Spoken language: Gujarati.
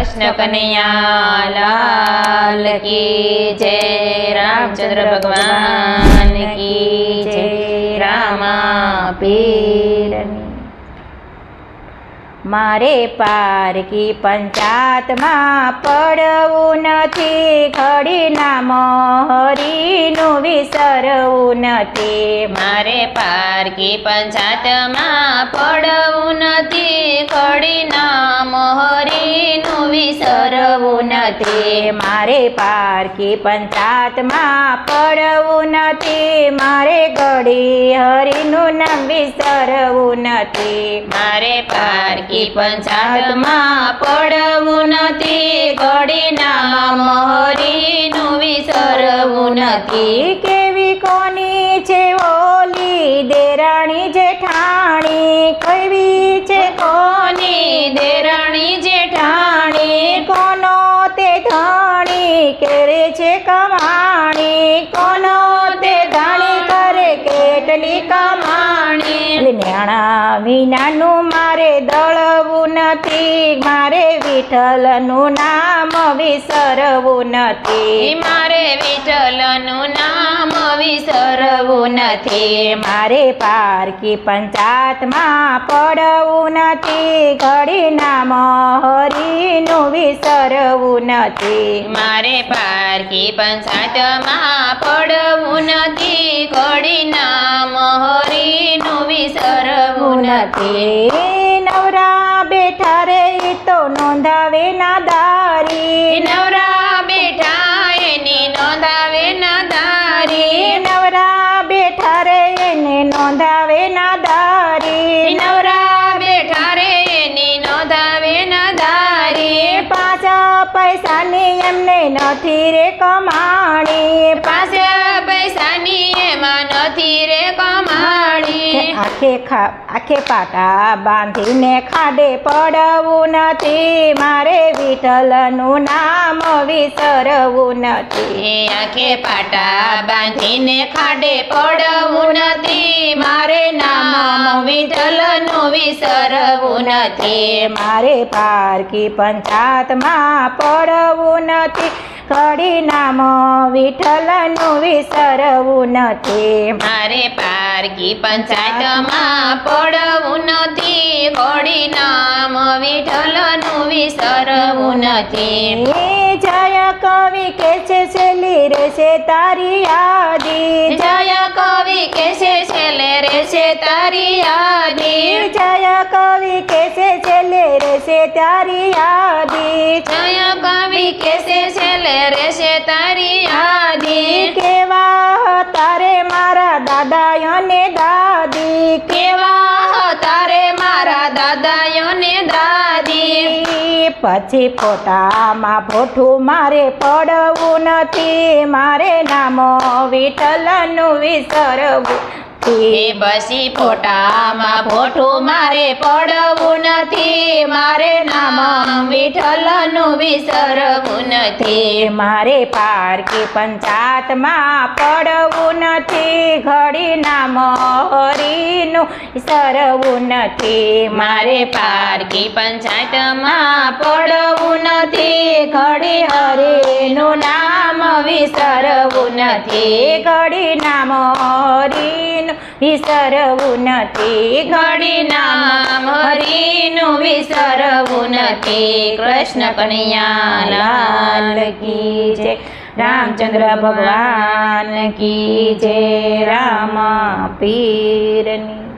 કૃષ્ણ કનૈયાલાલ કી જય રામચંદ્ર ભગવાન કી જય રામા પીરની મારે પારકી પંચાતમાં પડવું નથી ઘડી નામ હરીનું વિસરવું નથી મારે પારકી પંચાયતમાં પડવું નથી મારે પારકી પંચાતમાં પડવું નથી. મારે ઘડી હરીનું નામ વિસરવું નથી. મારે પારકી પંચાતમાં પડવું નથી. ઘડી નામ હરીનું વિસરવું નથી. કેવી કોની છે ઓલી દેરાણી જેઠાણી? કેવી છે કોની? વિનાનું મારે દળવું નથી મારે વિઠ્ઠલનું નામ વિસરવું નથી. મારે વિઠ્ઠલનું નામ વિસરવું નથી. મારે પારકી પંચાયતમાં પડવું નથી ઘડી નામ હરીનું વિસરવું નથી. મારે પારકી પંચાયતમાં પડવું નથી ઘડી નામ નથી નવરા બેઠા રે તો નોંધાવે ના દારી. નવરા બેઠા એની નોંધાવે નદારી નવરા બેઠા રે એને નોંધાવે ના દારી. નવરા એમને નથી રે કમાણી. પાસે પૈસાની એમાં નથી રે કમાણી. આખે ખા આખે પાટા બાંધીને ખાડે પડવું નથી. મારે વિઠ્ઠલનું નામ વિસરવું નથી. આખે પાટા બાંધીને ખાડે પડવું નથી. મારે નામ વિઠ્ઠલનું વિસરવું નથી. મારે પારકી પંચાતમાં પડવું નથી કડી નામ વિઠ્ઠલનું વિસરવું નથી. મારે પારકી પંચાયતમાં પડવું નથી. ઘોડી નામ વિઠ્ઠલનું વિસરવું નથી. જય કવિ કે છે છેલ્લી રહેશે તારી યાદી. જય કવિ કેસે છેલ્લે રહેશે તારી યાદી. જય કવિ કે છે છેલ્લે રહેશે તારી યાદી? જય કવિ કેસે છેલ્લે રહેશે તારી યાદી? કેવા તારે મારા દાદા અને દાદી? કેવા તારે મારા દાદાયોને દાદી? પછી ફોટામાં પોઠું મારે પડવું નથી. મારે નામ વિઠ્ઠલનું વિસરવું. એ બસી ફોટામાં ફોટું મારે પડવું નથી. મારે નામ વિઠ્ઠલનું વિસરવું નથી. મારે પારકી પંચાયતમાં પડવું નથી. ઘડી નામ હરીનું સરવું નથી. મારે પારકી પંચાયતમાં પડવું નથી. ઘડી હરેનું નામ વિસરવું નથી ઘડી નામ હરીનું વિસરવું નથી ઘડી નામ હરીનું વિસરવું નથી. કૃષ્ણ કનૈયા લાલ કી જય. રામચંદ્ર ભગવાન કી જય. રામ પીરની